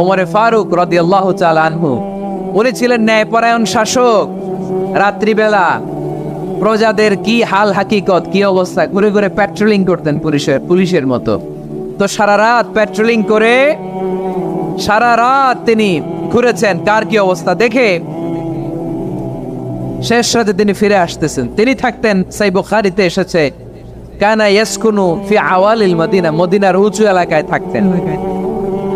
ওমরে ফারুক রদিয়াল্লাহু তাআলা আনহু, উনি ছিলেন ন্যায়পরায়ণ শাসক। রাত্রিবেলা প্রজাদের কি হাল হাকিকত, কি অবস্থা, ঘুরে ঘুরে প্যাট্রোলিং করতেন পুলিশের পুলিশের মতো। তো সারা রাত প্যাট্রোলিং করে সারা রাত তিনি ঘুরেছেন, কার কি অবস্থা দেখে শেষ রাতে তিনি ফিরে আসতেছেন। তিনি থাকতেন, সাই বুখারিতে এসেছে, কানা ইয়াসকুনু ফি আওয়ালিল মদিনা মদিনার উঁচু এলাকায় থাকতেন।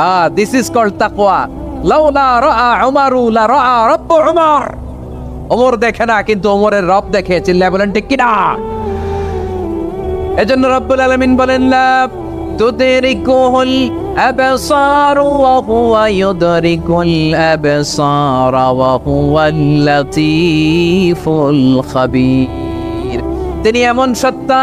আহ দিস ইজ কল্ড তাকওয়া লাউলা রাআ উমারু লা রাআ রব্বু উমর ওমর দেখে না, কিন্তু ওমরের রব দেখে চিল্লায় বলেন, ঠিক কিনা? এজন্য রব্বুল আলামিন বলেন লা তুদরিকুহুল হুয়া ইউদরিকুল আবসার ওয়া হুয়াল লাতীফুল খাবীর। তিনি এমন সত্তা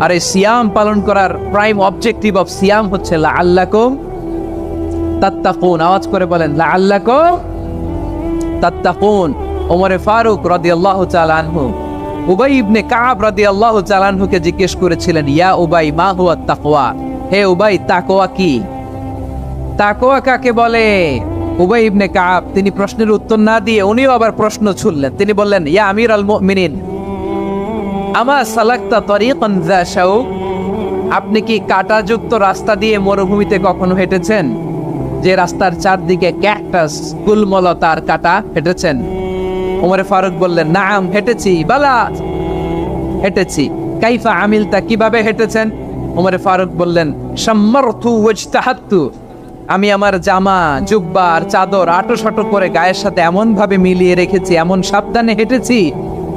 আর এই সিয়াম পালন করার প্রাইম অবজেক্টিভ অফ সিয়াম হচ্ছে লা আল্লাকুম তাত্তাকুন। আওয়াজ করে বলেন লা আল্লাকুম তাত্তাকুন। ওমরে ফারুক রাদিয়াল্লাহু তাআলা আনহু। উবাই ইবনে কাব রাদিয়াল্লাহু তাআলা আনহুকে জিজ্ঞেস করেছিলেন, ইয়া উবাই, মা হুয়া তাকওয়া? হে উবাই, তাকওয়া কি? তাকওয়া কাকে বলে? উবাই ইবনে কাব, তিনি প্রশ্নের উত্তর না দিয়ে উনিও আবার প্রশ্ন ছুড়লেন। তিনি বললেন, ইয়া আমির আল মুমিনিন আমা সালাক্তা তরিকান শাউক আপনি কি কাঁটাযুক্ত রাস্তা দিয়ে মরুভূমিতে কখনো হেঁটেছেন? যে রাস্তার চারদিকে ক্যাকটাস গুলমলতার কাটা হেঁটেছেন। ওমরে ফারুক বললেন, নাম, হেঁটেছি, বালা, হেঁটেছি। কাইফা আমিলতা, কীভাবে হেঁটেছেন? ওমরে ফারুক বললেন সম্মারথু ওয়াজতাহাত্তু আমি আমার জামা, জুব্বা আর চাদর আটো সাটো করে গায়ের সাথে এমন ভাবে মিলিয়ে রেখেছি, এমন সাবধানে হেঁটেছি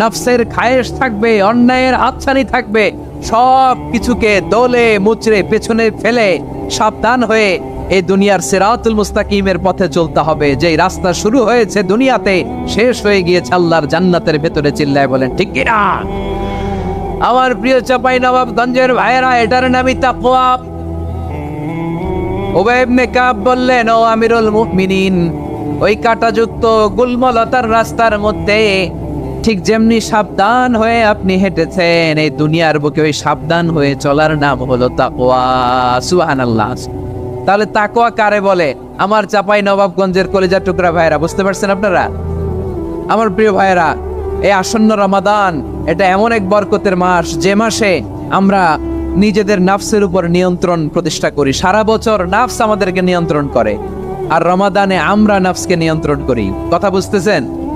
নফসের খায়েশ থাকবে, অন্যায়ের হাতছানি থাকবে, সব কিছুকে দোলে মুচড়ে পেছনে ফেলে সাবধান হয়ে এই দুনিয়ার সিরাতুল মুস্তাকিমের পথে চলতে হবে। যে রাস্তা শুরু হয়েছে দুনিয়াতে, শেষ হয়ে গিয়েছে আল্লাহর জান্নাতের ভেতরে চিল্লায় বলেন, ঠিক কিনা আমার প্রিয় চাপাই নবাবগঞ্জের ভাইয়েরা, এটার নামই তাকওয়া। ওবাই ইবনে কাব বললেন, ও আমিরুল মুমিনিন, ওই কাটাযুক্ত গুলমলতার রাস্তার মধ্যে ঠিক যেমনি সাবধান হয়ে আপনি হেঁটেছেন, এই দুনিয়ার বুকে ওই সাবধান হয়ে চলার নাম হলো তাকওয়া। সুবহানাল্লাহ। তাহলে তাকোয়া কারে বলে? আমার চাপাই নবাবগঞ্জের কলেজা টুকরা ভাইয়েরা, বুঝতে পারছেন আপনারা? আমার প্রিয় ভাইয়েরা, এই আসন্ন রমাদান, এটা এমন এক বরকতের মাস, যে মাসে আমরা নিজেদের নাফসের উপর নিয়ন্ত্রণ প্রতিষ্ঠা করি। সারা বছর নাফস আমাদেরকে নিয়ন্ত্রণ করে। আর রমাদানে আমরা নাফসকে নিয়ন্ত্রণ করি। কথা বুঝতেছেন?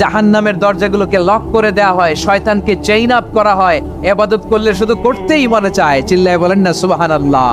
জাহান্নামের দরজাগুলোকে লক করে দেয়া হয়, শয়তানকে চেইন আপ করা হয়। এবাদত করলে শুধু করতেই মনে চায়। চিল্লায় বলেন না, সুবহানাল্লাহ।